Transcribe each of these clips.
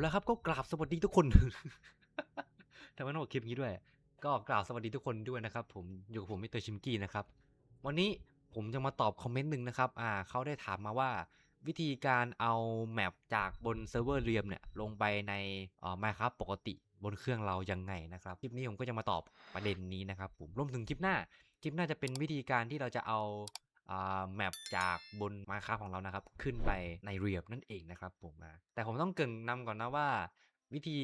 แล้วครับก็กราบสวัสดีทุกคนทำไมต้องบอกคลิปนี้ด้วย ก็กราบสวัสดีทุกคนด้วยนะครับ ผมอยู่กับผมมิสเตอร์ชิมกี้นะครับ วันนี้ผมจะมาตอบคอมเมนต์หนึ่งนะครับ อ่าเขาได้ถามมาว่า วิธีการเอาแมปจากบนเซิร์ฟเวอร์เรียมเนี่ยลงไปในอ่อ Minecraft ปกติบนเครื่องเรายังไงนะครับคลิปนี้ผมก็จะมาตอบประเด็นนี้นะครับ ผมรวมถึงคลิปหน้าคลิปหน้าจะเป็นวิธีการที่เราจะเอา แมปจากบนมาค้าของเรานะครับ ขึ้นไปในเรียบนั่นเองนะครับผมอะแต่ผมต้องเกรินนำก่อนนะว่า วิธี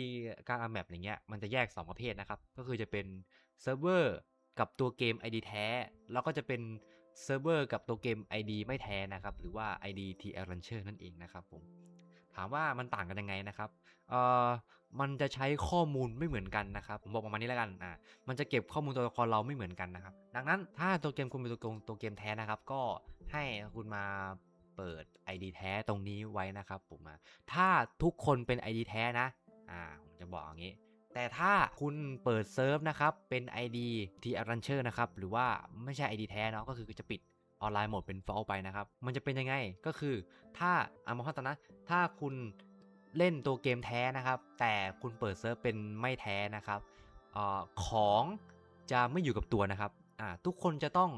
การอาแมปอย่างเงี้ยมันจะแยก 2 ประเภทนะครับ ก็คือจะเป็นเซิร์ฟเวอร์กับตัวเกม ID แท้ แล้วก็จะเป็นเซิร์ฟเวอร์กับตัวเกม ID ไม่แท้นะครับ หรือว่า ID TL Launcher นั่นเองนะครับผม ถามว่ามันต่างกันยังไงนะครับเอ่อมันจะใช้ข้อมูลไม่เหมือนกันนะครับผมบอกประมาณนี้แล้วกันอ่ามันจะเก็บข้อมูลตัวละครเราไม่เหมือนกันนะครับ ดังนั้นถ้าตัวเกมคุณเป็นตัวเกมตัวเกมแท้นะครับ ก็ให้คุณมาเปิด ID แท้ตรงนี้ไว้นะครับผมอะถ้าทุกคนเป็น ID แท้นะอ่าผมจะบอกอย่างนี้แต่ถ้าคุณเปิดเซิร์ฟนะครับ เป็น ID T a r a n c h e r นะครับ หรือว่าไม่ใช่ ID แท้เนาะก็คือจะปิด ออนไลน์โหมดเป็น false ไปนะครับ มันจะเป็นยังไงก็คือถ้าอะมองข้างตอนนะถ้าคุณเล่นตัวเกมแท้นะครับ แต่คุณเปิดเซิร์ฟเป็นไม่แท้นะครับอของจะไม่อยู่กับตัวนะครับทุกคนจะต้อง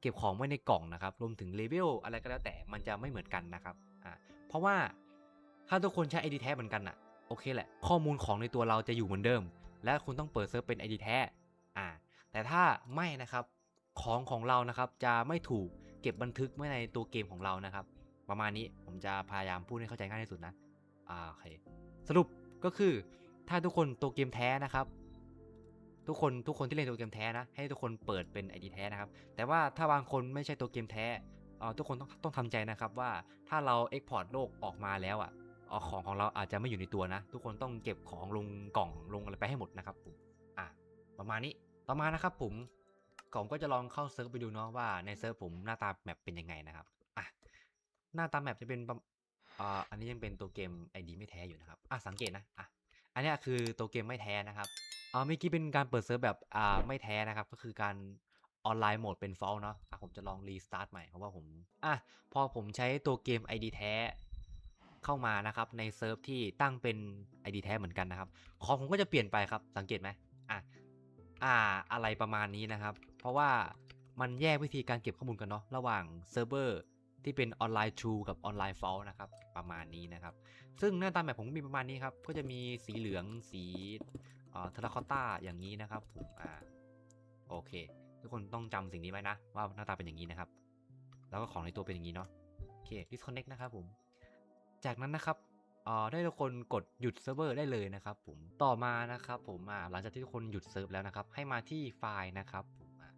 เก็บของไว้ในกล่องนะครับ รวมถึงเลเวลอะไรก็แล้วแต่มันจะไม่เหมือนกันนะครับเพราะว่าถ้าทุกคนใช้ ID แท้เหมือนกันอะโอเคแหละ ข้อมูลของในตัวเราจะอยู่เหมือนเดิม และคุณต้องเปิดเซิร์ฟเป็น ID แท้แต่ถ้าไม่นะครับของของเรานะครับจะไม่ถูก เก็บบันทึกไว้ในตัวเกมของเรานะครับ ประมาณนี้ผมจะพยายามพูดให้เข้าใจง่ายที่สุดนะอ่าโอเคสรุปก็คือถ้าทุกคนตัวเกมแท้นะครับ ทุกคนทุกคนที่เล่นตัวเกมแท้นะ ให้ทุกคนเปิดเป็น ID แท้นะครับ แต่ว่าถ้าบางคนไม่ใช่ตัวเกมแท่อทุกคนต้องต้องทำใจนะครับว่าถ้าเรา Export โลกออกมาแล้วอะเอ่อของของเราอาจจะไม่อยู่ในตัวนะ ทุกคนต้องเก็บของลงกล่องลงอะไรไปให้หมดนะครับผมอะประมาณนี้ต่อมานะครับผม ผมก็จะลองเข้าเซิร์ฟไปดูเนาะว่าในเซิร์ฟผมหน้าตาแมปเป็นยังไงนะครับอะหน้าตาแมปจะเป็นอ่าอันนี้ยังเป็นตัวเกม ID ไม่แท้อยู่นะครับอะสังเกตนะอะอันนี้คือตัวเกมไม่แท้นะครับอ่าเมื่อกี้เป็นการเปิดเซิร์ฟแบบอ่าไม่แท้นะครับ ก็คือการออนไลน์โหมดเป็นฟอลเนาะอะผมจะลองรีสตาร์ทใหม่เพราะว่าผมอะพอผมใช้ตัวเกม ID แท้เข้ามานะครับในเซิร์ฟที่ตั้งเป็น ID แท้เหมือนกันนะครับ ของผมก็จะเปลี่ยนไปครับสังเกตไหมอะ อ่าอะไรประมาณนี้นะครับ เพราะว่ามันแยกวิธีการเก็บข้อมูลกันเนาะระหว่างเซิร์ฟเวอร์ที่เป็นออนไลน์ True กับออนไลน์ False นะครับประมาณนี้นะครับ ซึ่งหน้าตาแบบผมมีประมาณนี้ครับ ก็จะมีสีเหลืองสีเอ่อเทราคอตตาอย่างนี้นะครับผมอ่าโอเค ทุกคนต้องจำสิ่งนี้ไว้นะ ว่าหน้าตาเป็นอย่างนี้นะครับ แล้วก็ของในตัวเป็นอย่างนี้เนาะโอเค disconnect นะครับผม จากนั้นนะครับ ได้ทุกคนกดหยุดเซิร์ฟเวอร์ได้เลยนะครับผมต่อมานะครับผมหลังจากที่ทุกคนหยุดเซิร์ฟแล้วนะครับให้มาที่ไฟล์นะครับผมอ่า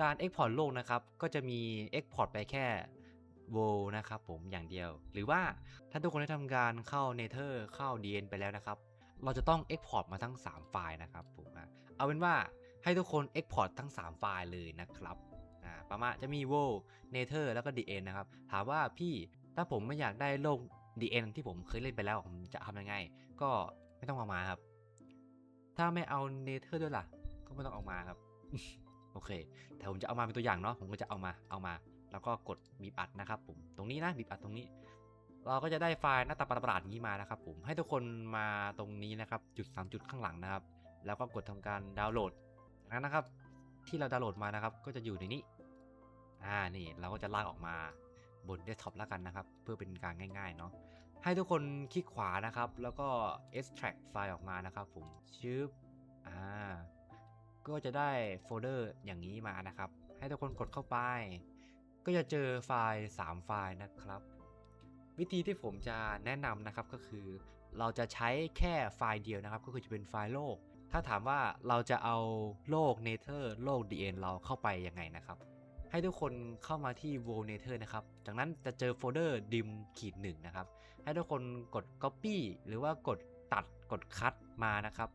การ Export โลกนะครับก็จะมี Export ไปแค่ w o นะครับผมอย่างเดียว หรือว่าถ้าทุกคนได้ทำการเข้า Nether เข้า DN ไปแล้วนะครับ เราจะต้อง Export มาทั้ง 3 ไฟล์นะครับผมเอาเป็นว่าให้ทุกคน Export ทั้ง 3 ไฟล์เลยนะครับประมาณจะมี w o Nether แล้วก็ DN นะครับ ถามว่าพี่ถ้าผมไม่อยากได้โลก DN ที่ผมเคยเล่นไปแล้วผมจะทำยังไง ก็ไม่ต้องเอามาครับ ถ้าไม่เอา Nether ด้วยล่ะ ก็ไม่ต้องเอามาครับ โอเค แต่ผมจะเอามาเป็นตัวอย่างเนาะผมก็จะเอามาเอามา แล้วก็กดบีบอัดนะครับ ผมตรงนี้นะบีบอัดตรงนี้ เราก็จะได้ไฟล์หน้าตาประหลาดๆอย่างนี้มานะครับ ผมให้ทุกคนมาตรงนี้นะครับ จุด 3 จุดข้างหลังนะครับ แล้วก็กดทำการดาวน์โหลดนะครับ ที่เราดาวน์โหลดมานะครับ ก็จะอยู่ในนี้อ่านี่เราก็จะลากออกมา บนเดสก์ท็อปแล้วกันนะครับ เพื่อเป็นการง่ายๆเนาะให้ทุกคนคลิกขวานะครับ แล้วก็ extract ไฟล์ออกมานะครับผมชืบอ่าก็จะได้โฟลเดอร์อย่างนี้มานะครับ ให้ทุกคนกดเข้าไป ก็จะเจอไฟล์ 3 ไฟล์นะครับ วิธีที่ผมจะแนะนำนะครับก็คือ เราจะใช้แค่ไฟล์เดียวนะครับ ก็คือจะเป็นไฟล์โลก ถ้าถามว่าเราจะเอาโลก Nether โลก DN เราเข้าไปยังไงนะครับ ให้ทุกคนเข้ามาที่ w o l Nether นะครับ จากนั้นจะเจอโฟลเดอร์ dim ขีดหนึ่งนะครับ ให้ทุกคนกด copy หรือว่ากดตัดกดคัดมานะครับ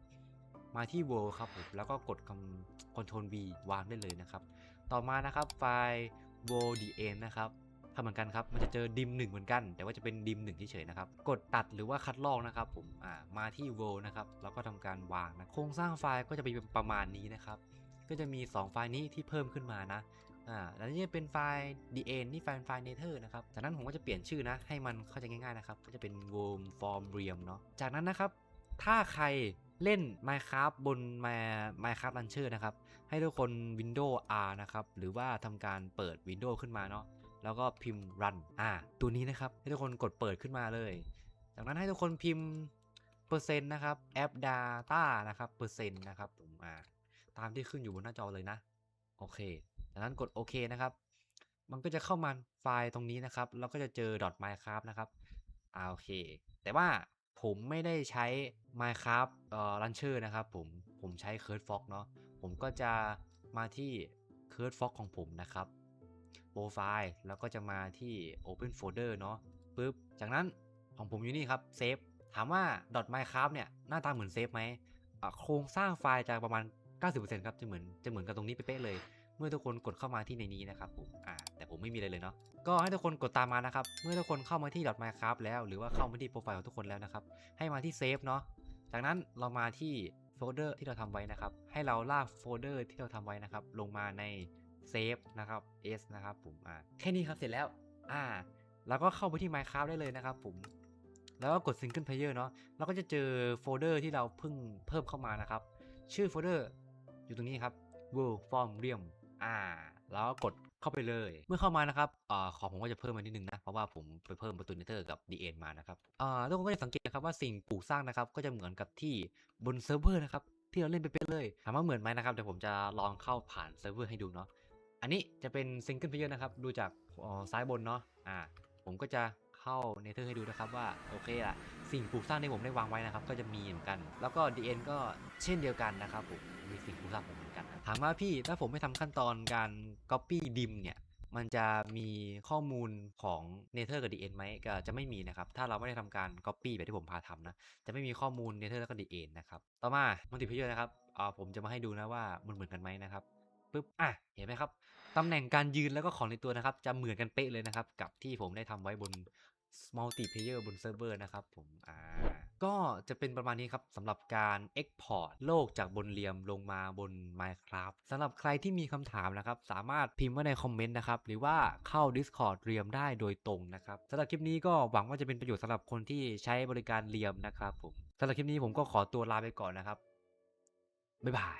มาที่ w o l ครับผมแล้วก็กดคำ Ctrl V วางได้เลยนะครับ ต่อมานะครับไฟล์ w o dn นะครับทำเหมือนกันครับ มันจะเจอดิมหนึ่งเหมือนกัน แต่ว่าจะเป็นดิมหนึ่งเฉยๆนะครับ กดตัดหรือว่าคัดลอกนะครับผมอ่ามาที่ w o นะครับ แล้วก็ทำการวางนะ โครงสร้างไฟล์ก็จะเป็นประมาณนี้นะครับ ก็จะมี 2 ไฟล์นี้ที่เพิ่มขึ้นมานะ อ่าแล้วนี่จะเป็นไฟล์ dn นี่ไฟล์ไฟล์ nether นะครับ จากนั้นผมก็จะเปลี่ยนชื่อนะ ให้มันเข้าใจง่ายๆนะครับ ก็จะเป็น worm form realm เนาะ จากนั้นนะครับ ถ้าใครเล่น Minecraft บน My- Minecraft Launcher นะครับ ให้ทุกคน Windows R นะครับ หรือว่าทำการเปิด Windows ขึ้นมาเนาะ แล้วก็พิมพ์ run อ่า ตัวนี้นะครับ ให้ทุกคนกดเปิดขึ้นมาเลย จากนั้นให้ทุกคนพิมพ์เปอร์เซ็นต์นะครับแอป data นะครับเปอร์เซ็นต์นะครับผมอ่าตามที่ขึ้นอยู่บนหน้าจอเลยนะ โอเค จากนั้นกดโอเคนะครับ มันก็จะเข้ามาไฟล์ตรงนี้นะครับแล้วก็จะเจอ .minecraft นะครับอ่าโอเค แต่ว่าผมไม่ได้ใช้ minecraft เอ่อ launcher นะครับผมผมใช้ c u r d fox เนาะผมก็จะมาที่ c u r d fox ของผมนะครับโปรไฟล์แล้วก็จะมาที่ open folder เนาะปึ๊บจากนั้นของผมอยู่นี่ครับเซฟถามว่า .minecraft เนี่ยหน้าตาเหมือนเซฟไหมอะโครงสร้างไฟล์จะประมาณ 90%ครับจะเหมือนจะเหมือนกับตรงนี้เป๊ะเลย เมื่อทุกคนกดเข้ามาที่ในนี้นะครับผมอ่าแต่ผมไม่มีอะไรเลยเนาะก็ให้ทุกคนกดตามมานะครับ เมื่อทุกคนเข้ามาที่ .minecraft แล้วหรือว่าเข้ามาที่โปรไฟล์ของทุกคนแล้วนะครับ ให้มาที่เซฟเนาะจากนั้นเรามาที่โฟลเดอร์ที่เราทำไว้นะครับ ให้เราลากโฟลเดอร์ที่เราทำไว้นะครับ ลงมาในเซฟนะครับ S นะครับผมอ่าแค่นี้ครับเสร็จแล้วอ่าแล้วก็เข้าไปที่ Minecraft ได้เลยนะครับผมแล้วก็กด Single Player เนาะเราก็จะเจอโฟลเดอร์ที่เราเพิ่งเพิ่มเข้ามานะครับ ชื่อโฟลเดอร์อยู่ตรงนี้ครับ World Form Realm อ่า แล้วกดเข้าไปเลย เมื่อเข้ามานะครับอ่าของผมก็จะเพิ่มมานิดนึงนะ เพราะว่าผมไปเพิ่มประตูเนเธอร์กับ DN มานะครับอ่าทุกคนก็จะสังเกตนะครับว่าสิ่งปลูกสร้างนะครับ ก็จะเหมือนกับที่บนเซิร์ฟเวอร์นะครับ ที่เราเล่นไปเป็นเลย ถามว่าเหมือนไหมนะครับ เดี๋ยวผมจะลองเข้าผ่านเซิร์ฟเวอร์ให้ดูเนาะ อันนี้จะเป็น Single Player นะครับ ดูจากอ่ซ้ายบนเนาะ อ่า ผมก็จะเข้าเนเธอร์ให้ดูนะครับว่าโอเคละสิ่งปลูกสร้างที่ผมได้วางไว้นะครับ ก็จะมีเหมือนกัน แล้วก็ DN ก็เช่นเดียวกันนะครับผม สิ่งปลูกสร้างผมเหมือนกันถามว่าพี่ถ้าผมไม่ทำขั้นตอนการ Copy DIM เนี่ยมันจะมีข้อมูลของ Nether กับ DN ไหมก็จะไม่มีนะครับ ถ้าเราไม่ได้ทำการ Copy แบบที่ผมพาทำนะ จะไม่มีข้อมูล Nether แล้วก็ DN นนะครับ ต่อมา Multiplayer นะครับอ่าผมจะมาให้ดูนะว่ามันเหมือนกันไหมนะครับปึ๊บอะเห็นไหมครับตำแหน่งการยืนแล้วก็ของในตัวนะครับ จะเหมือนกันเป๊ะเลยนะครับ กับที่ผมได้ทำไว้บน Multiplayer บนเซิร์ฟเวอร์นะครับผมอ่า ก็จะเป็นประมาณนี้ครับสำหรับการ Export โลกจากบนเรียมลงมาบน Minecraft สำหรับใครที่มีคำถามนะครับ สามารถพิมพ์ไว้ในคอมเมนต์นะครับ หรือว่าเข้า Discord เรียมได้โดยตรงนะครับสำหรับคลิปนี้ก็หวังว่าจะเป็นประโยชน์สำหรับคนที่ใช้บริการเรียมนะครับผมสำหรับคลิปนี้ผมก็ขอตัวลาไปก่อนนะครับบ๊ายบาย